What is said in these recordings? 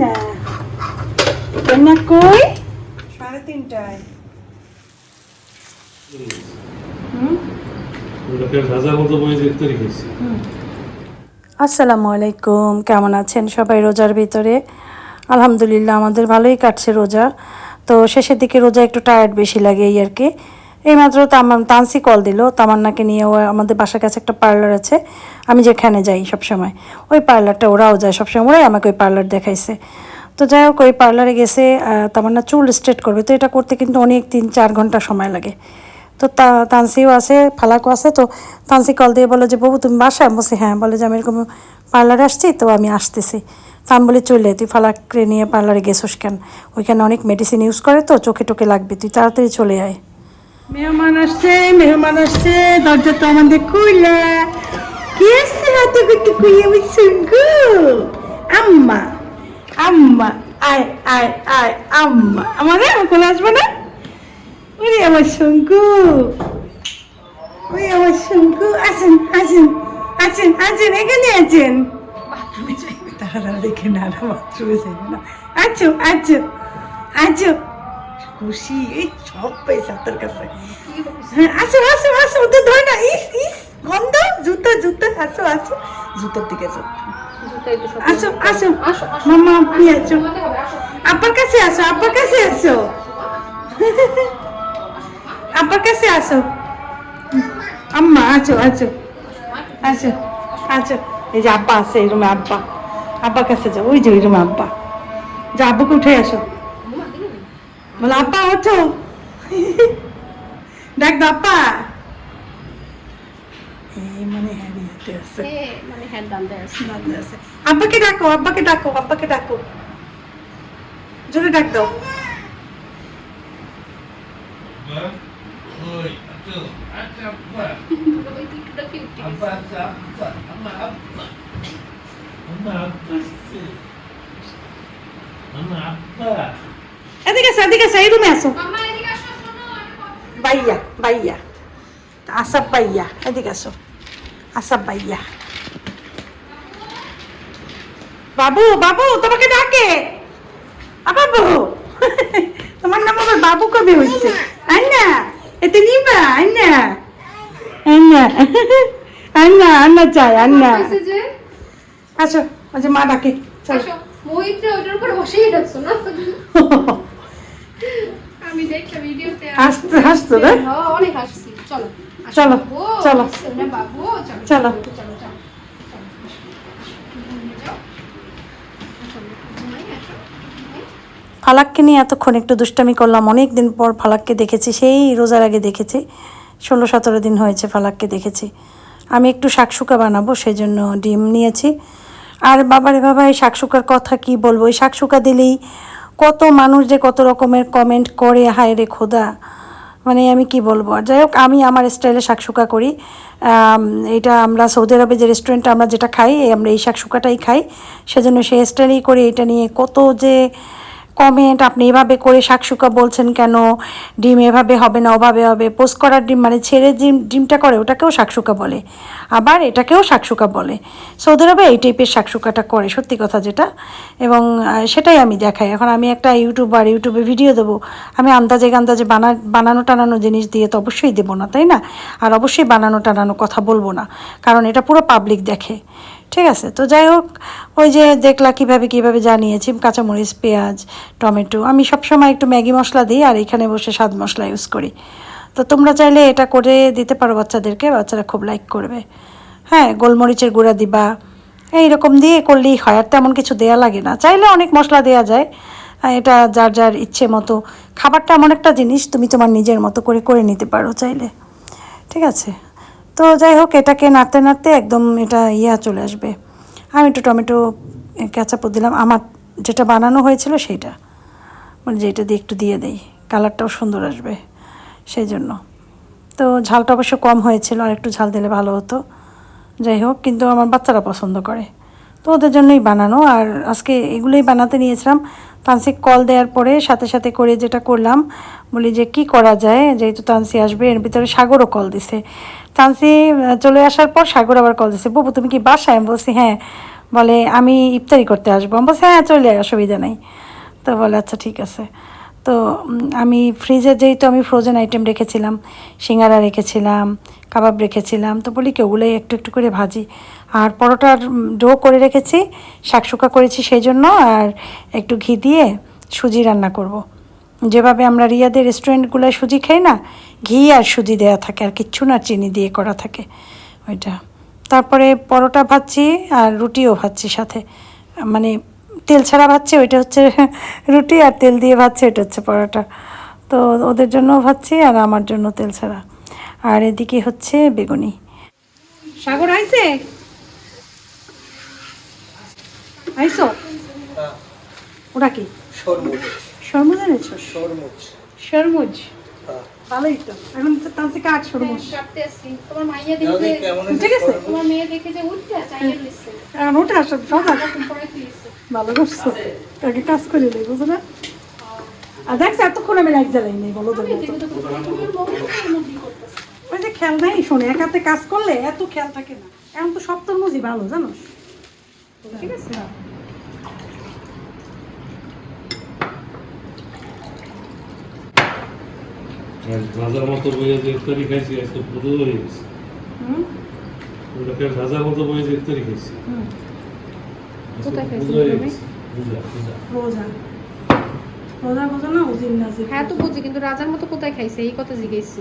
না আসসালামু আলাইকুম, কেমন আছেন সবাই রোজার ভিতরে? আলহামদুলিল্লাহ, আমাদের ভালোই কাটছে রোজা। তো শেষের দিকে রোজা একটু টায়ার্ড বেশি লাগে এই আর কি। এইমাত্র তানসি কল দিল, তামান্নাকে নিয়ে ও আমাদের বাসার কাছে একটা পার্লার আছে, আমি যেখানে যাই সবসময়। ওই পার্লারটা ওরাও যায়, সবসময় ওরাই আমাকে ওই পার্লার দেখাইছে। তো যাই হোক, ওই পার্লারে গেছে তামান্না চুল স্ট্রেট করবে, তো এটা করতে কিন্তু অনেক তিন চার ঘণ্টা সময় লাগে। তো তা তানসিও আছে, ফালাকও আছে, তো তানসি কল দিয়ে বলে যে, বাবু, তুমি বাসায়? বলছি হ্যাঁ। বলে যে, আমি এরকম পার্লারে আসছি, তো আমি আসতেছি। তা আমি বলি, চলে, তুই ফালাকরে নিয়ে পার্লারে গেছোস কেন? ওইখানে অনেক মেডিসিন ইউজ করে তো চোখে টোকে লাগবে, তুই তাড়াতাড়ি চলে আয়। মেহমান আসছে মেহমান আসছে, দরজা তো আমাদের খুলে। কি আসছে হাতে করতে কুই আমি শুনগু আম্মা আম্মা, আয় আয় আয়, আম্মা। আমারে আমার কোলে আসবে না? ওরে আমার শঙ্কু ওরে আমার শঙ্কু আসেন আসেন আসেন আসেন, এখানে আছেন। তারা দেখে না বাথরুমে যাবে না। আছো আছো আছো। খুশি এই সব পয়সা তোর কাছে। হ্যাঁ আসো আসো আসো ওদের ধরে না ইস ইস গন্ধ জুতো জুতো আসো আসো জুতোর দিকে যাও। আসো আসো মামা আপনি আছো আব্বার কাছে আসো আব্বার কাছে আসো। আব্বার কাছে আসো। আম্মা আছো আছো আছো আছো এই যে আব্বা আছে এই রুমে আব্বা। আব্বার কাছে যাও ওই যে ওই রুমে আব্বা। যা আব্বুকে উঠে আসো। বলে আব্বা ওঠো ডাক দাও আব্বা এই মানে হ্যারিয়াতে আছে মানে হ্যাঁ দান্দা আছে দাদা আছে। আব্বাকে ডাকো আব্বাকে ডাকো আব্বাকে ডাকো জোরে ডাক দাও ওই আচ্ছা আচ্ছা আব্বা এদিকে আসো এদিকে আসো এই রুমে আসো। বাইয়া বাইয়া আসাব বাইয়া এদিকে আসো। আসাব বাইয়া বাবু বাবু তোমাকে ডাকে। বাবু। তোমার নাম আবার বাবু কবে হচ্ছে আন্না এতে নিবা আন্না আন্না আন্না আন্না চাই আন্না আসো ওই মা ডাকে চলো। মোহিতরা ওইটার উপর বসেই রাখছো না? আমি দেখছি ভিডিওতে হাসতে হাসতো না অনেক হাসছি। চলো চলো, চলো। বাবু চলো চলো। ফালাককে নিয়ে এতক্ষণ একটু দুষ্টামি করলাম। অনেক দিন পর ফালাককে দেখেছি সেই রোজার আগে দেখেছি। ষোলো সতেরো দিন হয়েছে ফালাককে দেখেছি। আমি একটু শাকসুকা বানাবো সেই জন্য ডিম নিয়েছি। আর বাবারে বাবা এই শাকসুকার কথা কি বলব? এই শাকসুকা দিলেই কত মানুষ যে কত রকমের কমেন্ট করে, হায় রে খোদা। মানে আমি কি বলব? আর যাই হোক, আমি আমার স্টাইলে শাকশুকা করি। এটা আমরা সৌদি আরবে যে রেস্টুরেন্টে আমরা যেটা খাই, আমরা এই শাকশুকাটাই খাই। সেজন্য সেই স্টাইলেই করি এটা নিয়ে। কত যে কমেন্ট আপনি এভাবে করে শাকসুকা বলছেন কেন? ডিম এভাবে হবে না, ওভাবে হবে। পোস্ট করার ডিম মানে ছেড়ে ডিম, ডিমটা করে, ওটাকেও শাকসুকা বলে। আবার এটাকেও শাকসুকা বলে। সৌদি আরবে এই টাইপের শাকসুকাটা করে, সত্যি কথা যেটা। এবং সেটাই আমি দেখাই। এখন আমি একটা ইউটিউবার, ইউটিউবে ভিডিও দেবো। আমি আন্দাজে আন্দাজে বানা, বানানো টানানো জিনিস দিয়ে তো অবশ্যই দেবো না, তাই না? আর অবশ্যই বানানো টানানো কথা বলব না। কারণ এটা পুরো পাবলিক দেখে। ঠিক আছে, তো যাই হোক, ওই যে দেখলা কীভাবে কীভাবে জানিয়েছি, কাঁচামরিচ, পেঁয়াজ, টমেটো, আমি সবসময় একটু ম্যাগি মশলা দিই আর এখানে বসে স্বাদ মশলা ইউজ করি। তো তোমরা চাইলে এটা করে দিতে পারো বাচ্চাদেরকে, বাচ্চারা খুব লাইক করবে। হ্যাঁ গোলমরিচের গুঁড়া দিবা, এইরকম দিয়ে করলেই হয় আর তেমন কিছু দেয়া লাগে না। চাইলে অনেক মশলা দেয়া যায় এটা যার যার ইচ্ছে মতো। খাবারটা এমন একটা জিনিস, তুমি তোমার নিজের মতো করে করে নিতে পারো চাইলে। ঠিক আছে? তো যাই হোক, এটাকে নাড়তে নাড়তে একদম এটা ইয়া চলে আসবে। আমি একটু টমেটো ক্যাচাপও দিলাম। আমার যেটা বানানো হয়েছিল সেইটা। মানে যেটা দিয়ে একটু দিয়ে দেই। কালারটাও সুন্দর আসবে সেই জন্য। তো ঝালটা অবশ্য কম হয়েছিল, আর একটু ঝাল দিলে ভালো হতো। যাই হোক, কিন্তু আমার বাচ্চারা পছন্দ করে। তো ওদের জন্যই বানানো। আর আজকে এগুলোই বানাতে নিয়েছিলাম। তানসিক কল দেওয়ার পরে সাথে সাথে করে যেটা করলাম, বলি যে কি করা যায়? যেহেতু তানসি আসবে, এর ভিতরে সাগরও কল দিছে। চান্সি চলে আসার পর সাগর আবার কল দিচ্ছে বুবু, তুমি কি বাসায়? আমি বলছি হ্যাঁ। বলে, আমি ইফতারি করতে আসব। আমি বলছি হ্যাঁ চলে অসুবিধা নেই। তো বলে আচ্ছা ঠিক আছে। তো আমি ফ্রিজে যেহেতু আমি ফ্রোজেন আইটেম রেখেছিলাম, সিঙ্গারা রেখেছিলাম, কাবাব রেখেছিলাম, তো বলি কি, ওগুলোই একটু একটু করে ভাজি। আর পরোটার ডো করে রেখেছি শাকশুকা করেছি সেই জন্য, আর একটু ঘি দিয়ে সুজি রান্না করব। যেভাবে আমরা রিয়াদের রেস্টুরেন্টগুলোয় সুজি খাই না ঘি আর সুজি দেওয়া থাকে আর কিচ্ছু না চিনি দিয়ে করা থাকে ওইটা। তারপরে পরোটা ভাজছি আর রুটিও ভাজছি সাথে। মানে তেল ছাড়া ভাজছি ওইটা হচ্ছে রুটি আর তেল দিয়ে ভাজছি ওইটা হচ্ছে পরোটা। তো ওদের জন্যও ভাজছি আর আমার জন্য তেল ছাড়া। আর এদিকে হচ্ছে বেগুনি। সাগর আইছে? আইসো ওটা কি? সরমুজ এনেছো? সরমুজ সরমুজ হ্যাঁ। ভালোই তো। এখন তো তানসি কাঠ সরমুজ কাটতে তোমার মাইয়া দেখে ঠিক আছে। তোমার মেয়ে দেখে যে উঠতে চাইয়ে এখন ওটা আসো দাদা ভালো করছ। তাকে কাজ করে নেই বুঝো না? আর দেখছ এতক্ষণ আমি লাইট জ্বালাই নেই বলো তো। ওই যে খেয়াল নাই শোনে এক হাতে কাজ করলে এত খেয়াল থাকে না। এখন তো সব তরমুজই ভালো জানো? ঠিক আছে? রাজার মতো বইয়ে যে ইফতারি খাইছি আজকে পুজো হয়ে গেছে। হুম? ওটাকে রাজার মতো বইয়ে যে ইফতারি খাইছি। হয়ে হ্যাঁ তো বুঝি কিন্তু রাজার মতো কোথায় খাইছে? এই কথা জিজ্ঞেসছি.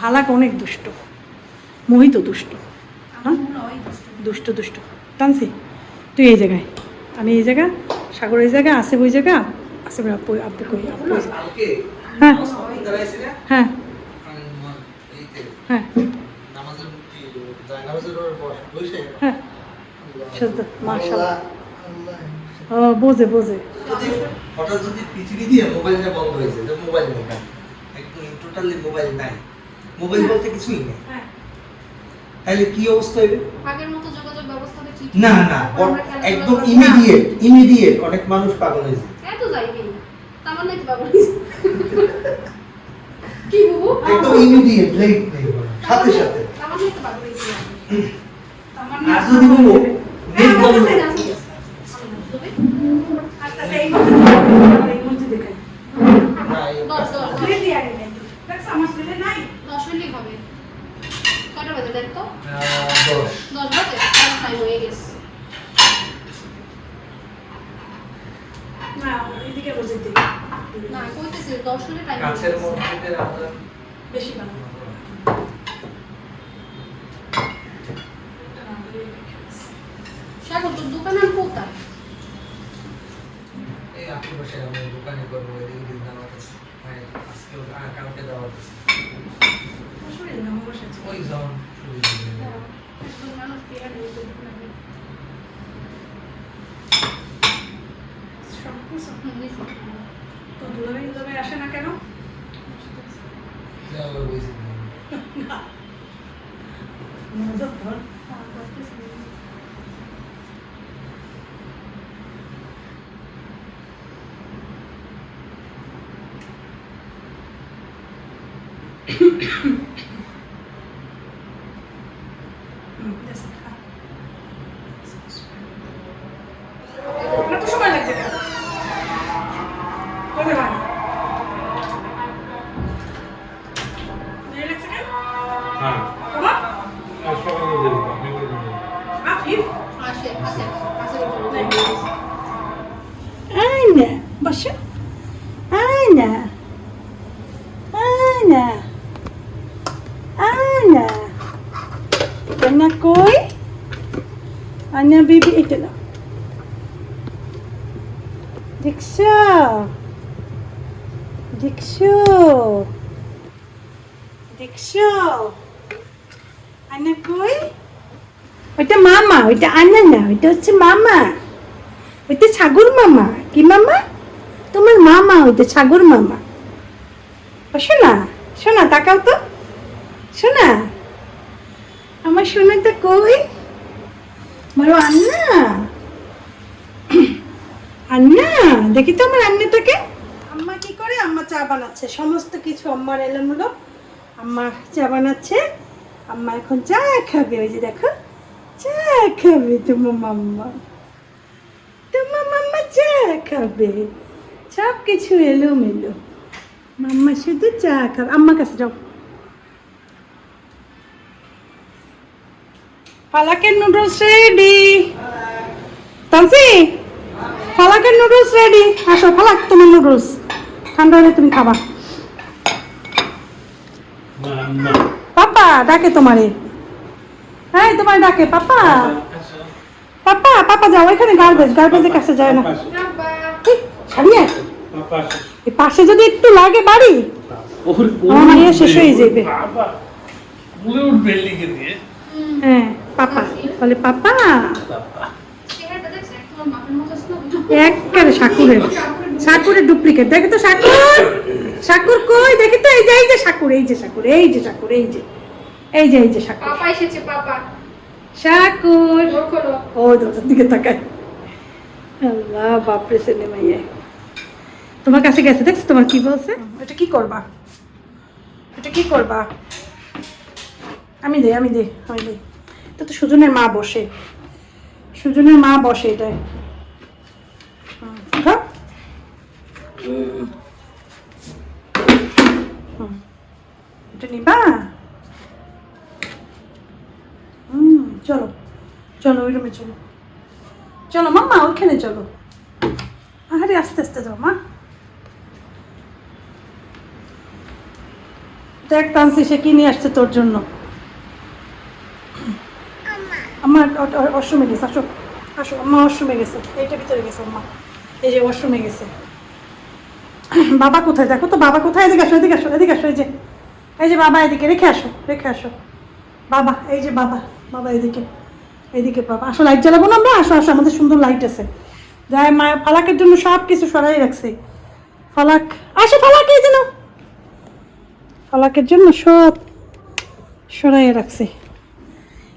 ফালাক অনেক দুষ্ট। মোহিত দুষ্ট। হ্যাঁ? দুষ্ট। দুষ্ট টানছি তুই এই জায়গায়। আমি এই জায়গা এই জায়গা আসে ওই জায়গা? আসে আপু আপু কই? আপু। হ্যাঁ। হ্যাঁ। হ্যাঁ। হ্যাঁ। মাশাআল্লাহ। বোঝে বোঝে। হঠাৎ যদি পৃথিবী দিয়ে মোবাইলটা বন্ধ হয়েছে যে মোবাইল নেই একদম টোটালি মোবাইল নাই। মোবাইল বলতে কিছুই নেই। হ্যাঁ। তাহলে কি অবস্থা হবে আগের মতো যোগাযোগ ব্যবস্থাটা ঠিক না না একদম ইমিডিয়েট ইমিডিয়েট অনেক মানুষ পাগল হয়েছে এত যাইনি তারপর নাকি বাবু কি বুবু একদম ইমিডিয়েট লেট নেই সাথে সাথে। নাকি আর যদি নেট বন্ধ দশ হবে। কটা বাজে দেখ তো দশ দশ বাজে টাইম হয়ে গেছে না এদিকে মসজিদে না কইতেছি দশ মিনিট টাইম কাছের মধ্যে বেশি ভালো সাগর তোর দোকানের কোথায় এই আশেপাশে আমি দোকানে করব এদিকে দিন দাওয়াত আছে হ্যাঁ আজকে কালকে দাওয়াত আছে ওই যেমন মানুষ পেয়ার নিয়ে তো দোকানে হুম, বুঝছি। তো দুলাভাই দুলাভাই আসে না কেন? আবার বুঝি Diksha. Diksha. Diksha. Ana koi. ওইটা মামা, ওইটা আনা না, ওইটা হচ্ছে মামা ওইটা ছাগল মামা, কি মামা তোমার মামা, ওইটা ছাগল মামা ও শোনা শোনা তাকাও তো শোনা আমার সোনাটা কই বলো আন্না আন্না দেখি তো আমার আন্নাটাকে। আম্মা কি করে? আম্মা চা বানাচ্ছে। সমস্ত কিছু আম্মার এলোমেলো। আম্মা চা বানাচ্ছে। আম্মা এখন চা খাবে। ওই যে দেখো, চা খাবে তোমার মাম্মা। তোমার মাম্মা চা খাবে। সব কিছু এলোমেলো। মাম্মা শুধু চা খাবে। আম্মার কাছে যাও। ফালাকের নুডলস রেডি। রেডি আসো ফালাক তোমার নুডলস ঠান্ডা হলে তুমি খাবা পাপা ডাকে তোমারে হ্যাঁ তোমার ডাকে পাপা পাপা পাপা যাও এখানে গার্বেজ গার্বেজের কাছে যায় না পাশে যদি একটু লাগে বাড়ি আমার শেষ হয়ে যাবে। হ্যাঁ পাপা বলে পাপা বাবা সাকুরের সাকুরের ডুপ্লিকেট দেখে তো সাকুর সাকুর কই? দেখি তো এই যে এই যে সাকুর এই যে সাকুর এই যে সাকুর এই যে। এই যে এই যে সাকুর পাপা এসেছে পাপা। সাকুর ও দরজার দিকে তাকায়। আল্লাহ বাপরে ছেলে মাইয়ে তোমার কাছে গেছে দেখছ তোমার কি বলছে? এটা কি করবা? এটা কি করবা? আমি দে আমি দে আমি দে। এটা তো সুজনের মা বসে। সুজনের মা বসে এটাই হুম, উঠাও। হুম। হুম। এটা নিবা হুম চলো চলো ওই রুমে চলো। চলো মাম্মা ওইখানে চলো। আরে আস্তে আস্তে যাও, মা। দেখ তানসি, সে কি নিয়ে আসছে তোর জন্য? আমার গেছে, আসো। আসো গেছে। এইটা ভিতরে গেছে, আম্মা। এই যে ওয়াশরুমে গেছে। বাবা কোথায়? দেখো তো, বাবা কোথায়? এদিকে আসো এদিকে আসো এদিকে আসো, এই যে। এই যে বাবা এদিকে, রেখে আসো রেখে আসো। বাবা, এই যে বাবা বাবা এদিকে। এদিকে পাবা আসো লাইট জ্বালাবো না আমরা? আসো আসো, আমাদের সুন্দর লাইট আছে। যাই মা ফালাকের জন্য সব কিছু সরাই রাখছে। ফালাক, আসো, ফালাক, এই যেন ফালাকের জন্য সব সরাই রাখছে।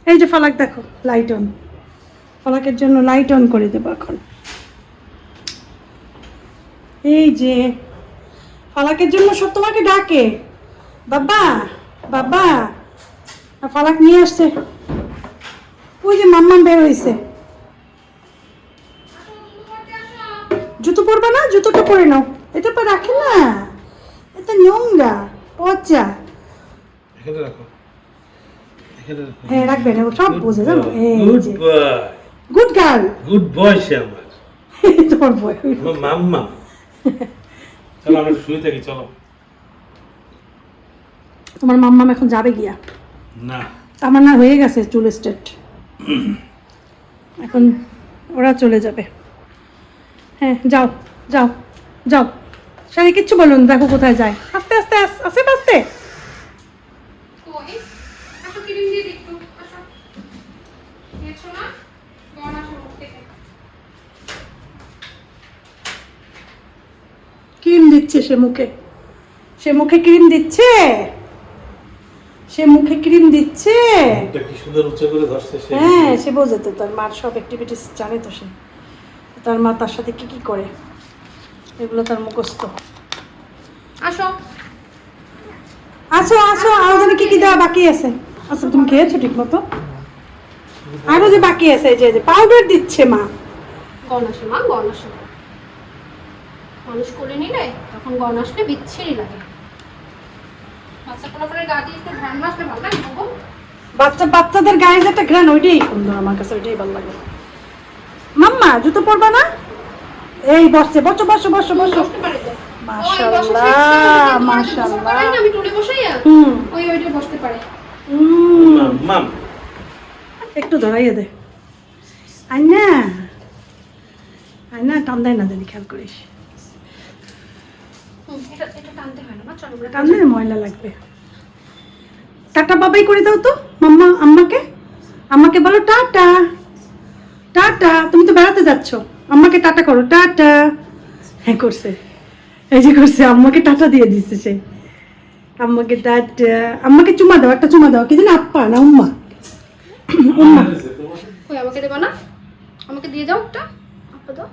এই যে ফালাক, দেখো লাইট অন ফালাকের জন্য লাইট অন করে দেবো এখন। এই যে, ফালাকের জন্য সব তোমাকে ডাকে। বাবা বাবা। ফালাক নিয়ে আসছে। ওই যে মাম্মাম বের হয়েছে জুতো পরবে না? জুতোটা পরে নাও। এটা পর রাখে না। এটা নোংরা পচা। হ্যাঁ রাখবে না সব বোঝে জানো? গুড গার্ল গুড বয় সে আমার। তোমার বয় মাম্মা। চলো আমরা শুয়ে থাকি চলো। তোমার মাম্মাম এখন যাবে গিয়া? না। আমার না হয়ে গেছে চুল স্টেট এখন ওরা চলে যাবে। হ্যাঁ যাও যাও যাও। শাড়ি কিচ্ছু বলুন দেখো কোথায় যায়। আস্তে আস্তে আস্তে আস্তে। ক্রিম দিচ্ছে সে মুখে। সে মুখে ক্রিম দিচ্ছে? সে মুখে ক্রিম দিচ্ছে। কি সুন্দর উচ্চ করে ধরছে সে। হ্যাঁ সে বোঝে তো তার মার সব অ্যাক্টিভিটিস জানে তো সে। তার মা তার সাথে কি কি করে? এগুলো তার মুখস্থ। আসো। আসো আসো আরও জানি কি কি দেওয়া বাকি আছে? আচ্ছা তুমি খেয়েছো ঠিক মতো? আরও যে বাকি আছে এই যে যে পাউডার দিচ্ছে মা। গন আসো মা গন মানুষ করে নিলে তখন গন আসলে বিচ্ছিরি লাগে বাচ্চা কোনো করে গা দিয়ে একটু ধ্যান আসলে ভালো লাগে বাবু বাচ্চা বাচ্চাদের গায়ে যে একটা গ্রান ওইটাই সুন্দর আমার কাছে ওইটাই ভালো লাগে। মাম্মা জুতো পরবা না? এই বসছে বসো বসো বসো বসো। বসতে পারে তো। মাশাআল্লাহ, মাশাআল্লাহ। আমি টুলে বসাই হুম। ওই ওইটা বসতে পারে। হুম। মাম একটু ধরাইয়ে দে। আইনা। আইনা টান দেয় না জানি খেয়াল করিস। টানলে ময়লা লাগবে। টাটা বাবাই করে দাও তো মাম্মা আম্মাকে। আম্মাকে বলো টাটা। টাটা তুমি তো বেড়াতে যাচ্ছ। আম্মাকে টাটা করো টাটা। হ্যাঁ করছে। এই যে করছে আম্মাকে টাটা দিয়ে দিচ্ছে সে। আম্মাকে টাটা। আম্মাকে চুমা দাও একটা চুমা দাও কি জানি আপ্পা না উম্মা? কই আমাকে দেবা না? আমাকে দিয়ে যাও একটা আপা দাও।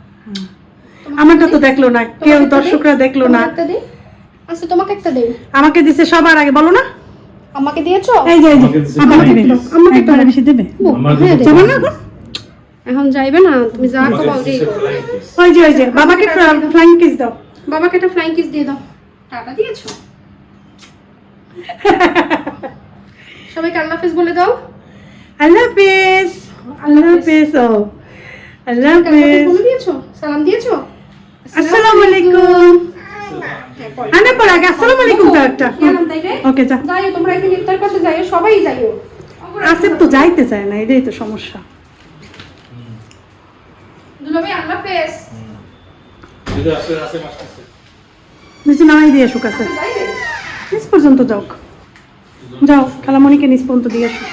আমারটা তো দেখল না কেউ দর্শকরা দেখল না? আচ্ছা তোমাকে একটা দেই। আমাকে দিছে সবার আগে বলো না। আমাকে দিয়েছ? এই যে এই যে আমাকে দিবে আমাকে একটু বেশি দেবে। যাবে। না এখন? এখন যাইবে না তুমি যা দিছে দিয়ে ওই যে ওই যে বাবাকে ফ্লাইং কিস দাও। বাবাকে একটা ফ্লাইং কিস দিয়ে দাও। টাটা দিয়েছ? সবাইকে আল্লাহ হাফেজ বলে দাও। আল্লাহ হাফেজ আল্লাহ হাফেজ ও। আল্লাহ হাফেজ বলে দিয়েছ? সালাম দিয়েছ? আসসালামু আলাইকুম হ্যাঁ, আনে পর আগে আসসালামু আলাইকুম তো একটা গেলাম তাই রে ওকে যা। যাইও তোমরা একদিন ইফতার করতে যাইও সবাই যাইও। আসিফ তো যাইতে চায় না এটাই তো সমস্যা। দুলাভাই আল্লাহ হাফেজ। যদি আসে আসে মাস নিচে নামাই দিয়ে আসুক আছে। নিচ পর্যন্ত যাও যাও খালামণিকে নিচ পর্যন্ত দিয়ে আসুক।